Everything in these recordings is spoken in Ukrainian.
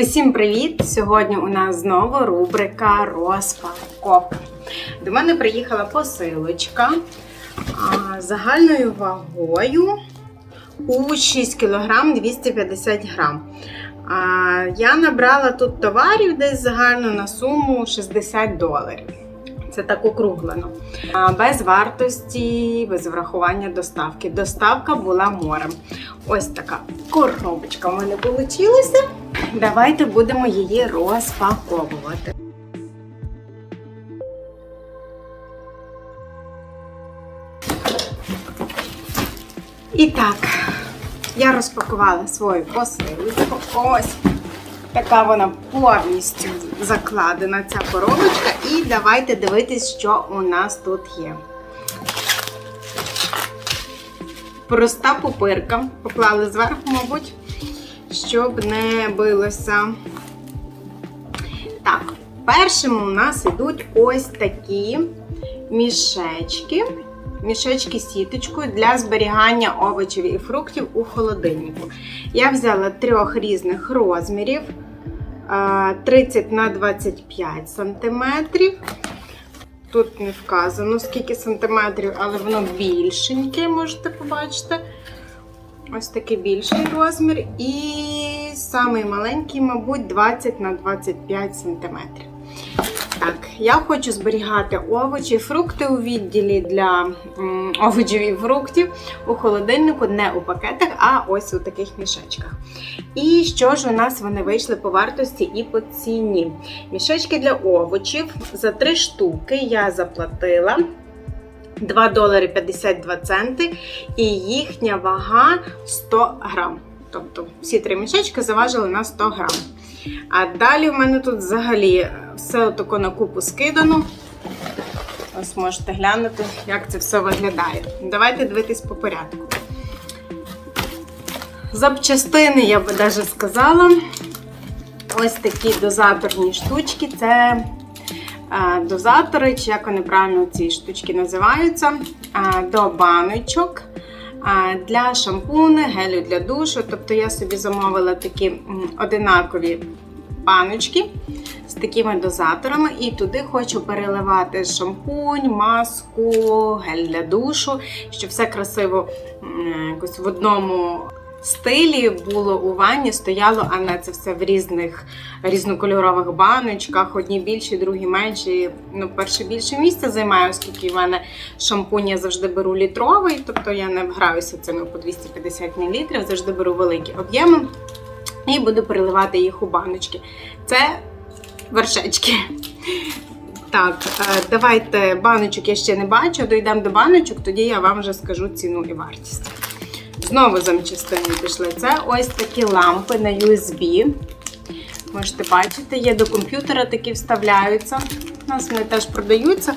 Усім привіт! Сьогодні у нас знову рубрика розпаковка. До мене приїхала посилочка загальною вагою у 6 кг 250 г. Я набрала тут товарів десь загально на суму 60 доларів. Це так округлено. Без вартості, без врахування доставки. Доставка була морем. Ось така коробочка в мене вийшла. Давайте будемо її розпаковувати. І так, я розпакувала свою посилочку. Ось така вона повністю закладена, ця коробочка. І давайте дивитись, що у нас тут є. Проста пупирка. Поклали зверху, мабуть, щоб не билося. Так, першими у нас йдуть ось такі мішечки. Мішечки сіточкою для зберігання овочів і фруктів у холодильнику. Я взяла трьох різних розмірів: 30 на 25 сантиметрів. Тут не вказано, скільки сантиметрів, але воно більшеньке, можете побачити. Ось такий більший розмір. І самий маленький, мабуть, 20 на 25 сантиметрів. Так, я хочу зберігати овочі, фрукти у відділі для овочів і фруктів у холодильнику, не у пакетах, а ось у таких мішечках. І що ж у нас вони вийшли по вартості і по ціні? Мішечки для овочів за 3 штуки я заплатила 2 долари 52 центи, і їхня вага 100 грам. Тобто всі три мішечки заважили на 100 грам. А далі в мене тут взагалі все отако на купу скидано. Ось можете глянути, як це все виглядає. Давайте дивитись по порядку. Запчастини, я би навіть сказала. Ось такі дозаторні штучки. Це е, дозатори, чи як вони правильно ці штучки називаються, е, до баночок. Для шампуни, гелю для душу. Тобто я собі замовила такі одинакові баночки з такими дозаторами, і туди хочу переливати шампунь, маску, гель для душу, щоб все красиво якось в одному стилі було у ванні, стояло, а не це все в різних різнокольорових баночках. Одні більші, другі менші. Ну, перше більше місця займаю, оскільки в мене шампунь я завжди беру літровий, тобто я не граюся цими по 250 мл, завжди беру великі об'єми і буду переливати їх у баночки. Це вершечки. Так, е, давайте баночок я ще не бачу. Дійдемо до баночок, тоді я вам вже скажу ціну і вартість. Знову запчастини пішли. Це ось такі лампи на USB. Можете бачити, є до комп'ютера такі вставляються. У нас вони теж продаються.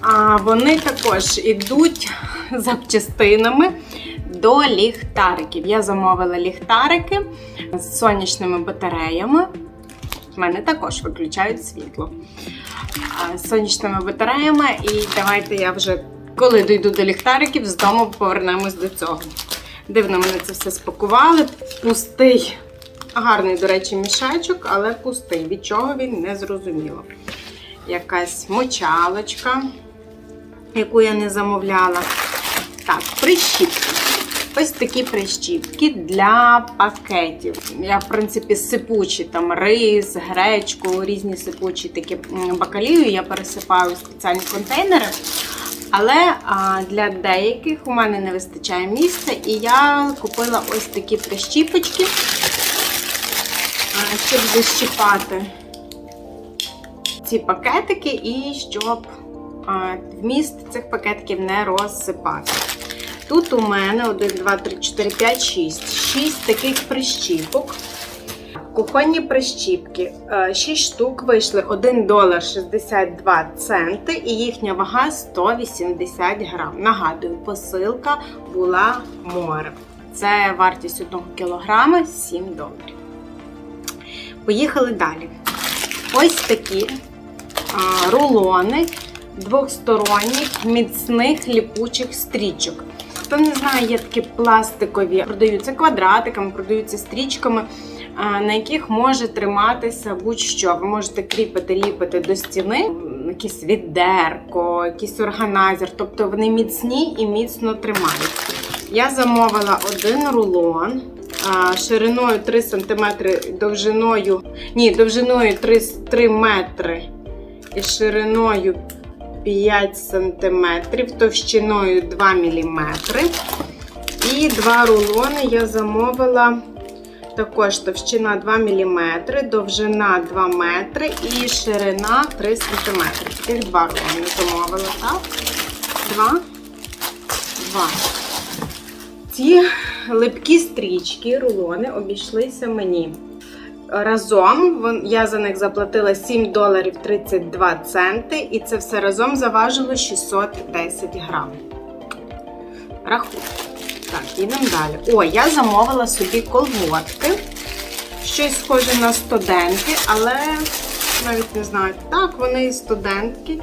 А вони також ідуть запчастинами до ліхтариків. Я замовила ліхтарики з сонячними батареями. В мене також виключають світло. З сонячними батареями. І давайте я вже, коли дійду до ліхтариків, з дому повернемось до цього. Дивно, мене це все спакували. Пустий, гарний, до речі, мішечок, але пустий. Від чого він не зрозуміло. Якась мочалочка, яку я не замовляла. Так, прищіпки. Ось такі прищіпки для пакетів. Я, в принципі, сипучі там рис, гречку, різні сипучі такі бакалію я пересипаю в спеціальні контейнери. Але а, для деяких у мене не вистачає місця, і я купила ось такі прищіпочки, щоб защіпати ці пакетики і щоб а, вміст цих пакетиків не розсипати. Тут у мене 1, 2, 3, 4, 5, 6. 6 таких прищіпок. Кухонні прищіпки. 6 штук вийшли 1 долар 62 центи і їхня вага 180 грам. Нагадую, посилка була море. Це вартість 1 кілограма 7 доларів. Поїхали далі. Ось такі а, рулони двохсторонніх міцних ліпучих стрічок. Хто не знає, є такі пластикові, продаються квадратиками, продаються стрічками. На яких може триматися будь-що. Ви можете кріпити, ліпити до стіни, м, якийсь відерко, якийсь органайзер. Тобто вони міцні і міцно тримають. Я замовила один рулон шириною 3 см, довжиною, ні, довжиною 3, 3 метри і шириною 5 см, товщиною 2 мм. І два рулони я замовила також товщина 2 мм, довжина 2 метри і ширина 3 см. Таких два рулони замовила, так? Два. Два. Ці липкі стрічки, рулони обійшлися мені. Разом я за них заплатила 7 доларів 32 центи, і це все разом заважило 610 грам. Рахуй. Так, їдемо далі. О, я замовила собі колготки. Щось схоже на студентки, але навіть не знаю. Так, вони і студентки.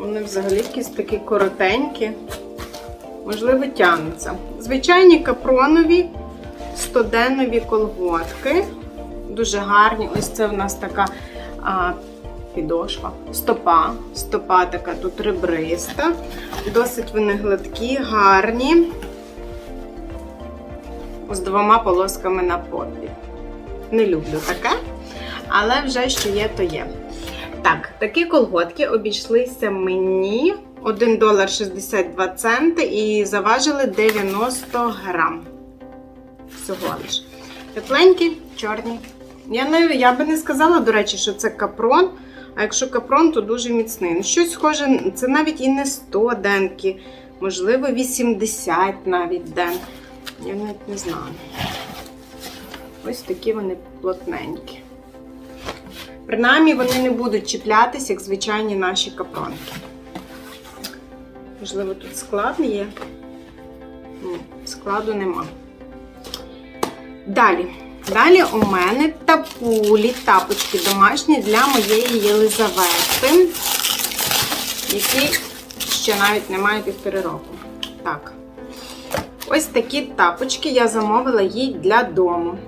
Вони взагалі якісь такі коротенькі. Можливо, тягнуться. Звичайні капронові стоденові колготки. Дуже гарні. Ось це в нас така а, підошва. Стопа. Стопа така тут ребриста. Досить вони гладкі, гарні. З двома полосками на попі. Не люблю таке, але вже що є, то є. Так, такі колготки обійшлися мені 1 долар 62 центи і заважили 90 грам. Всього лиш. Тепленькі, чорні. Я, не, я би не сказала, до речі, що це капрон. А якщо капрон, то дуже міцний. Ну, щось схоже, це навіть і не 100 денки, можливо, 80 навіть ден. Я навіть не знаю. Ось такі вони плотненькі. Принаймні вони не будуть чіплятися, як звичайні наші капронки. Можливо, тут склад є. Ні, складу нема. Далі. Далі у мене тапулі, тапочки домашні для моєї Єлизавети, які ще навіть не мають півтори року. Так. Ось такі тапочки я замовила їй для дому.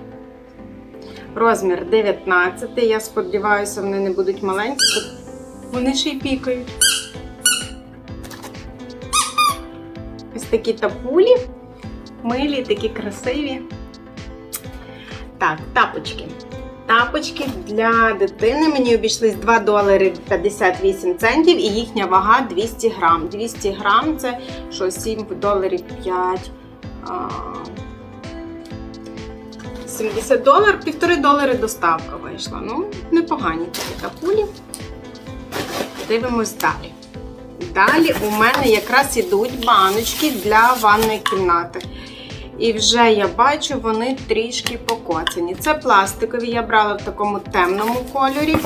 Розмір 19. Я сподіваюся, вони не будуть маленькі, вони ще й пікають. Ось такі тапулі, милі, такі красиві. Так, тапочки. Тапочки для дитини мені обійшлись 2 долари 58 центів і їхня вага 200 грам. 200 грам це що 7 доларів 5. А, 70 доларів, півтори долари доставка вийшла. Ну, непогані такі тапулі. Дивимось далі. Далі у мене якраз ідуть баночки для ванної кімнати. І вже я бачу, вони трішки покоцані. Це пластикові, я брала в такому темному кольорі.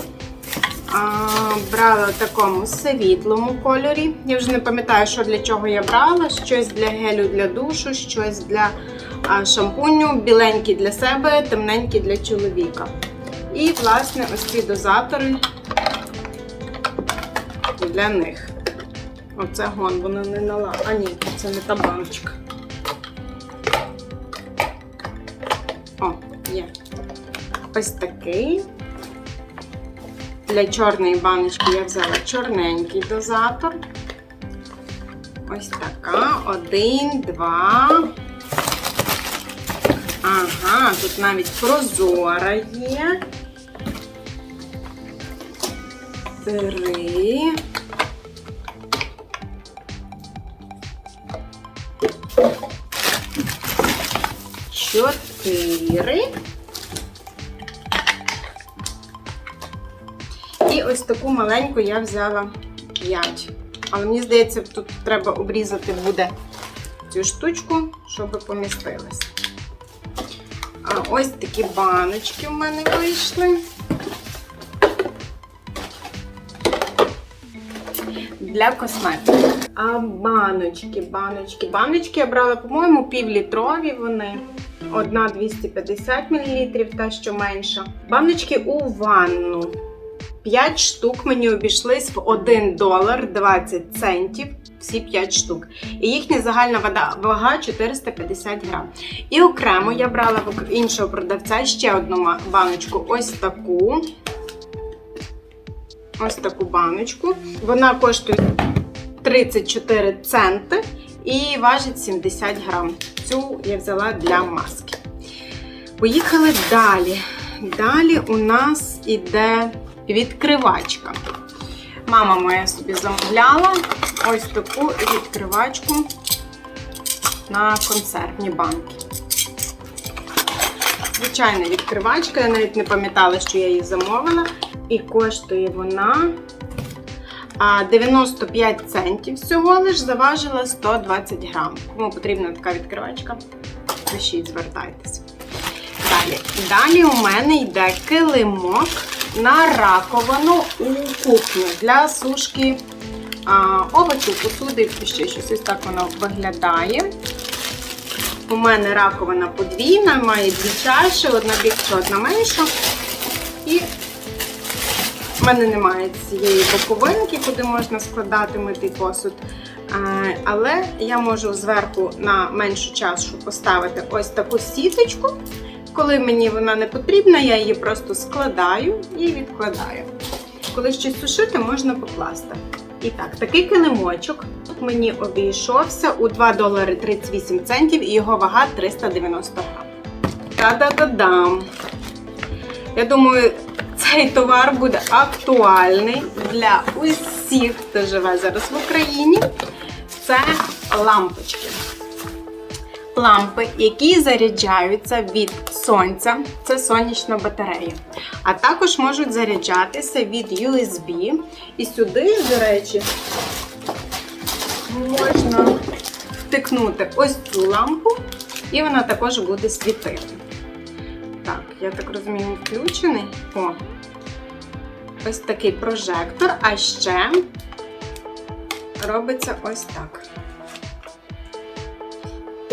Брала в такому світлому кольорі. Я вже не пам'ятаю, що для чого я брала. Щось для гелю для душу, щось для шампуню, біленький для себе, темненький для чоловіка. І, власне, ось ці дозатори для них. Оце гон, воно не нала. А ні, це не та баночка. О, є. Ось такий. Для чорної баночки я взяла чорненький дозатор. Ось така. Один, два. Ага, тут навіть прозора є. Три. Чотири. Ось таку маленьку я взяла 5. Але мені здається, тут треба обрізати буде цю штучку, щоб помістилась. Ось такі баночки в мене вийшли. Для косметики. А баночки, баночки, баночки я брала, по-моєму, півлітрові вони. Одна 250 мл, та що менша. Баночки у ванну. 5 штук мені обійшлись в 1 долар 20 центів. Всі 5 штук. І їхня загальна вага, вага 450 грам. І окремо я брала в іншого продавця ще одну баночку. Ось таку. Ось таку баночку. Вона коштує 34 центи і важить 70 грам. Цю я взяла для маски. Поїхали далі. Далі у нас іде відкривачка. Мама моя собі замовляла ось таку відкривачку на консервні банки. Звичайна відкривачка, я навіть не пам'ятала, що я її замовила. І коштує вона 95 центів всього лиш заважила 120 грам. Кому потрібна така відкривачка, пишіть, звертайтеся. Далі. Далі у мене йде килимок на раковину у кухню для сушки а, овочів, посуди і ще щось. Ось так воно виглядає. У мене раковина подвійна, має дві чаші, одна більша, одна менша. І в мене немає цієї боковинки, куди можна складати митий посуд. Але я можу зверху на меншу чашу поставити ось таку сіточку. Коли мені вона не потрібна, я її просто складаю і відкладаю. Коли щось сушити, можна покласти. І так, такий килимочок мені обійшовся у 2 долари 38 центів і його вага 390 грам. Та-да-да-дам! Я думаю, цей товар буде актуальний для усіх, хто живе зараз в Україні. Це лампочки. Лампи, які заряджаються від сонця, це сонячна батарея. А також можуть заряджатися від USB. І сюди, до речі, можна втикнути ось цю лампу, і вона також буде світити. Так, я так розумію, включений. О, ось такий прожектор, а ще робиться ось так.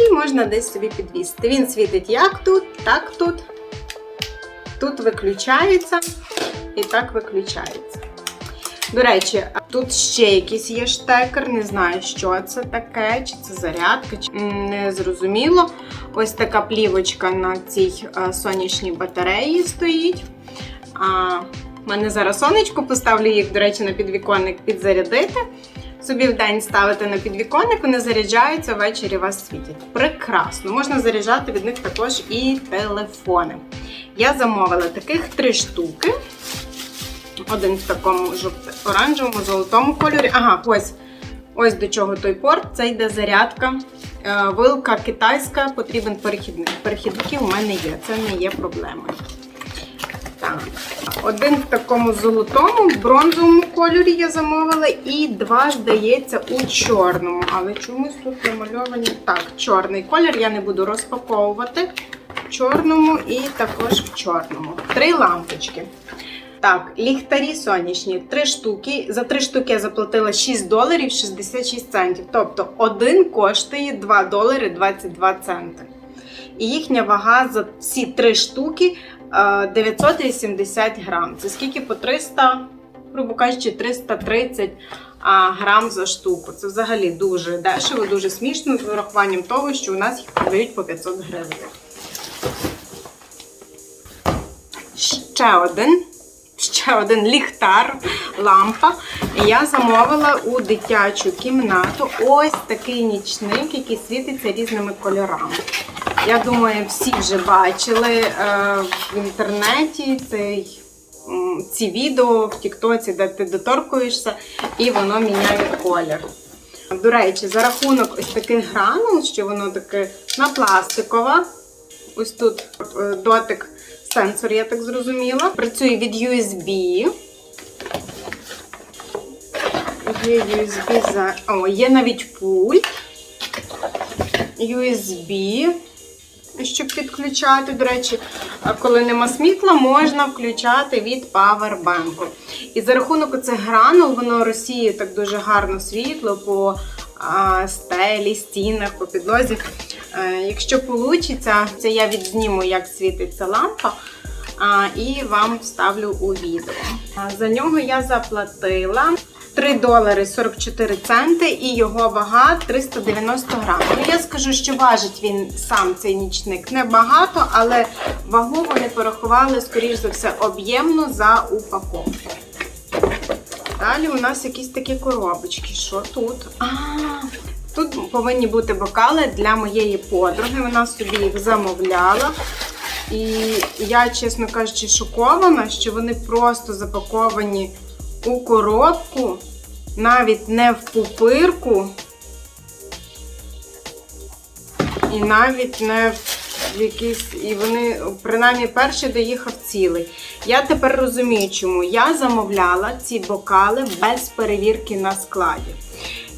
І можна десь собі підвісити. Він світить як тут, так тут. Тут виключається і так виключається. До речі, тут ще якийсь є штекер, не знаю, що це таке, чи це зарядка, чи не зрозуміло. Ось така плівочка на цій е, сонячній батареї стоїть. А, в мене зараз сонечко, поставлю їх, до речі, на підвіконник підзарядити. Собі в день ставити на підвіконник, вони заряджаються, ввечері вас світять. Прекрасно! Можна заряджати від них також і телефони. Я замовила таких три штуки. Один в такому жовто-оранжевому, золотому кольорі. Ага, ось ось до чого той порт. Це йде зарядка. Е, Вилка китайська, потрібен перехідник. Перехідники у мене є, це не є проблемою. Так, один в такому золотому, бронзовому кольорі я замовила, і два, здається, у чорному. Але чомусь тут намальовані. Так, чорний колір я не буду розпаковувати. В чорному і також в чорному. Три лампочки. Так, ліхтарі сонячні, три штуки. За три штуки я заплатила 6 доларів 66 центів. Тобто один коштує 2 долари 22 центи. І їхня вага за ці три штуки 980 грам. Це скільки по 300, грубо кажучи, 330 грам за штуку. Це взагалі дуже дешево, дуже смішно з урахуванням того, що у нас їх продають по 500 гривень. Ще один. Ще один ліхтар, лампа. Я замовила у дитячу кімнату ось такий нічник, який світиться різними кольорами. Я думаю, всі вже бачили е, в інтернеті цей, ці відео в Тіктоці, де ти доторкуєшся і воно міняє колір. До речі, за рахунок ось таких гранул, що воно таке на пластикове. Ось тут е, дотик сенсор, я так зрозуміла. Працює від USB. Є USB за. О, є навіть пульт. USB. Щоб підключати, до речі, коли нема світла, можна включати від павербанку. І за рахунок оцих гранул, воно розсіє так дуже гарно світло по стелі, стінах, по підлозі. Е, Якщо вийде, це я відзніму, як світиться лампа. і вам вставлю у відео. За нього я заплатила 3 долари 44 центи і його вага 390 грам. Ну, я скажу, що важить він сам цей нічник небагато, але вагу вони порахували, скоріш за все, об'ємно за упаковку. Далі у нас якісь такі коробочки. Що тут? А, тут повинні бути бокали для моєї подруги. Вона собі їх замовляла. І я, чесно кажучи, шокована, що вони просто запаковані у коробку, навіть не в пупирку. І навіть не в якийсь. І вони, принаймні, перший доїхав цілий. Я тепер розумію, чому я замовляла ці бокали без перевірки на складі.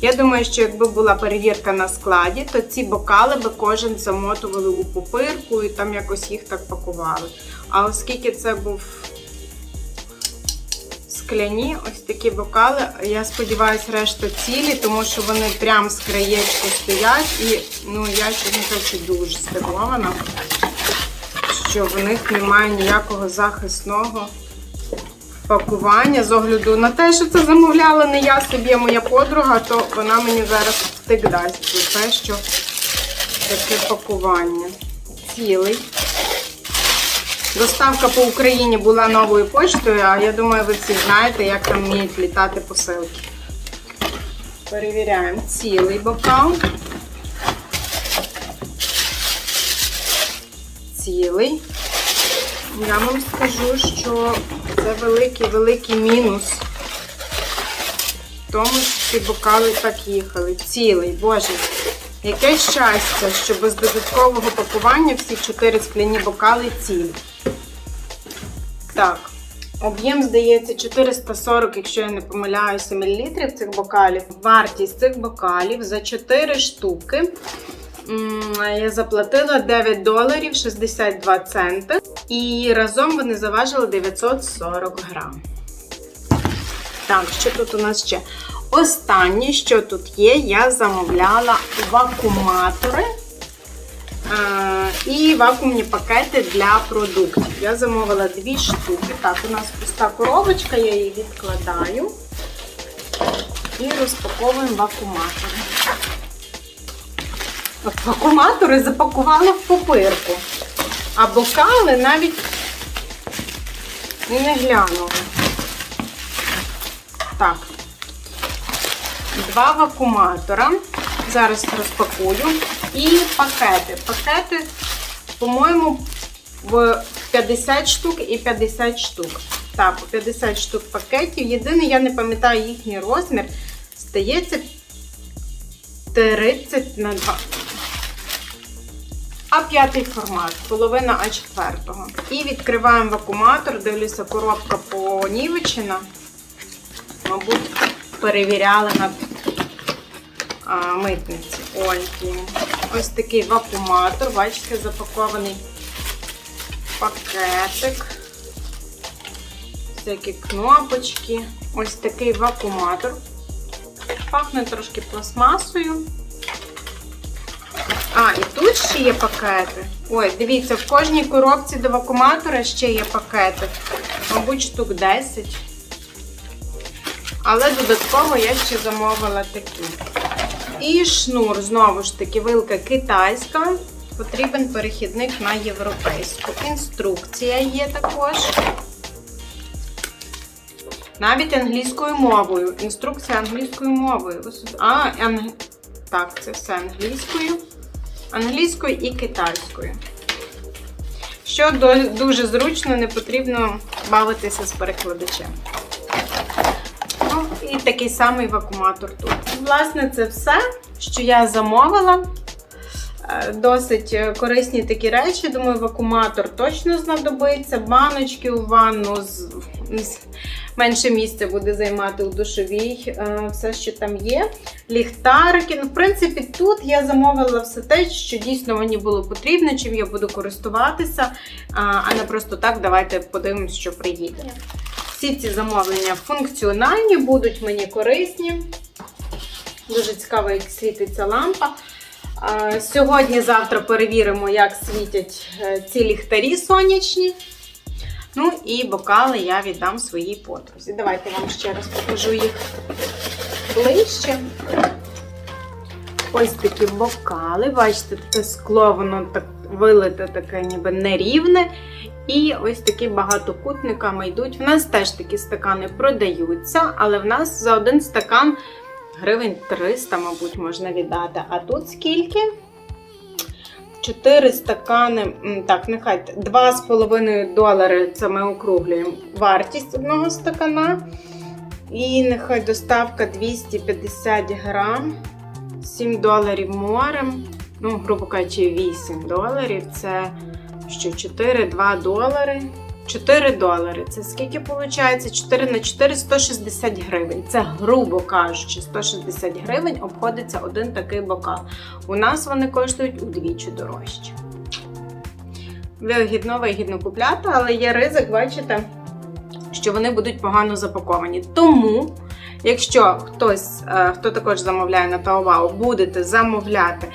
Я думаю, що якби була перевірка на складі, то ці бокали би кожен замотували у пупирку і там якось їх так пакували. А оскільки це був скляні, ось такі бокали, я сподіваюся, решта цілі, тому що вони прям з краєчку стоять. І ну, я, чесно кажучи, дуже здивована, що в них немає ніякого захисного пакування з огляду на те, що це замовляла не я собі, а моя подруга, то вона мені зараз втик дасть те, що таке пакування. Цілий. Доставка по Україні була новою поштою, а я думаю, ви всі знаєте, як там вміють літати посилки. Перевіряємо цілий бокал. Цілий. Я вам скажу, що це великий-великий мінус. В тому, що ці бокали так їхали. Цілий, боже. Яке щастя, що без додаткового пакування всі чотири скляні бокали цілі. Так, об'єм, здається, 440, якщо я не помиляюся, мл цих бокалів. Вартість цих бокалів за 4 штуки. Я заплатила 9 доларів 62 центи. І разом вони заважили 940 грам. Так, що тут у нас ще? Останнє, що тут є, я замовляла вакууматори е, і вакуумні пакети для продуктів. Я замовила дві штуки. Так, у нас пуста коробочка, я її відкладаю і розпаковуємо вакууматори. От Вакууматори запакували в папирку, а бокали навіть не глянули. Так, два вакууматора. Зараз розпакую. І пакети. Пакети, по-моєму, в 50 штук і 50 штук. Так, 50 штук пакетів. Єдине, я не пам'ятаю їхній розмір. Стається 30 на 2. А5 формат, половина А4. І відкриваємо вакууматор, дивлюся, коробка понівечена. Мабуть, перевіряли на а, митниці. Ольки. Ось такий вакууматор, бачите, запакований пакетик. Всякі кнопочки. Ось такий вакууматор. Пахне трошки пластмасою. А, і тут ще є пакети. Ой, дивіться, в кожній коробці до вакууматора ще є пакети. Мабуть, штук 10. Але додатково я ще замовила такі. І шнур, знову ж таки, вилка китайська. Потрібен перехідник на європейську. Інструкція є також. Навіть англійською мовою. Інструкція англійською мовою. А, анг... так, це все англійською. Англійською і китайською. Що дуже зручно, не потрібно бавитися з перекладачем. Такий самий вакууматор тут. Власне, це все, що я замовила. Е, Досить е, корисні такі речі. Думаю, вакууматор точно знадобиться. Баночки у ванну з- менше місця буде займати у душовій. е, Все, що там є. Ліхтарики. Ну, в принципі, тут я замовила все те, що дійсно мені було потрібно, чим я буду користуватися, а не просто так, давайте подивимось, що приїде. Всі ці замовлення функціональні, будуть мені корисні. Дуже цікаво, як світиться лампа. Сьогодні-завтра перевіримо, як світять е, ці ліхтарі сонячні. Ну і бокали я віддам своїй подрузі. Давайте вам ще раз покажу їх ближче. Ось такі бокали. Бачите, це скло, воно так вилите таке ніби нерівне. І ось такі багатокутниками йдуть. В нас теж такі стакани продаються, але в нас за один стакан гривень 300, мабуть, можна віддати. А тут скільки? 4 стакани, так, нехай 2,5 долари, це ми округлюємо вартість одного стакана. І нехай доставка 250 грам, 7 доларів морем. Ну, грубо кажучи, 8 доларів. Це що 4, 2 долари. 4 долари. Це скільки виходить? 4 на 4 160 гривень. Це, грубо кажучи, 160 гривень обходиться один такий бокал. У нас вони коштують удвічі дорожче. Вигідно, вигідно купляти, але є ризик, бачите, що вони будуть погано запаковані. Тому, якщо хтось, е, хто також замовляє на Taobao, будете замовляти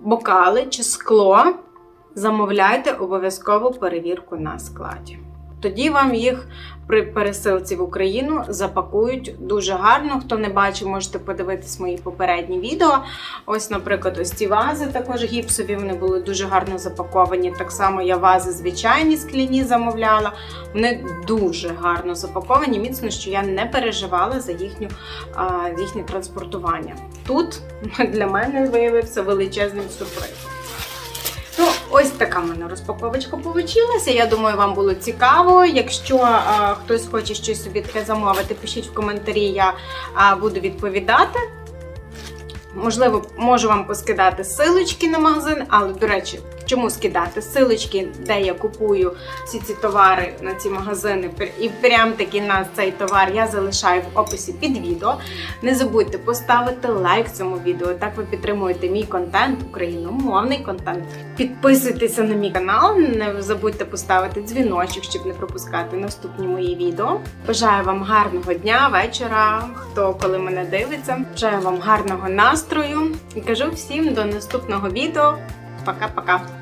бокали чи скло, замовляйте обов'язково перевірку на складі. Тоді вам їх при пересилці в Україну запакують дуже гарно. Хто не бачив, можете подивитись мої попередні відео. Ось, наприклад, ось ці вази також гіпсові, вони були дуже гарно запаковані. Так само я вази звичайні скляні замовляла. Вони дуже гарно запаковані. Міцно, що я не переживала за їхню, а, їхнє транспортування. Тут для мене виявився величезним сюрпризом. Ось така в мене розпаковочка вийшла. Я думаю, вам було цікаво. Якщо а, хтось хоче щось собі таке замовити, пишіть в коментарі, я а, буду відповідати. Можливо, можу вам поскидати силочки на магазин, але, до речі, чому скидати? Силочки, де я купую всі ці товари на ці магазини, і прям таки на цей товар я залишаю в описі під відео. Не забудьте поставити лайк цьому відео. Так ви підтримуєте мій контент, україномовний контент. Підписуйтеся на мій канал, не забудьте поставити дзвіночок, щоб не пропускати наступні мої відео. Бажаю вам гарного дня, вечора, хто коли мене дивиться. Бажаю вам гарного настрою і кажу всім до наступного відео. Пока-пока.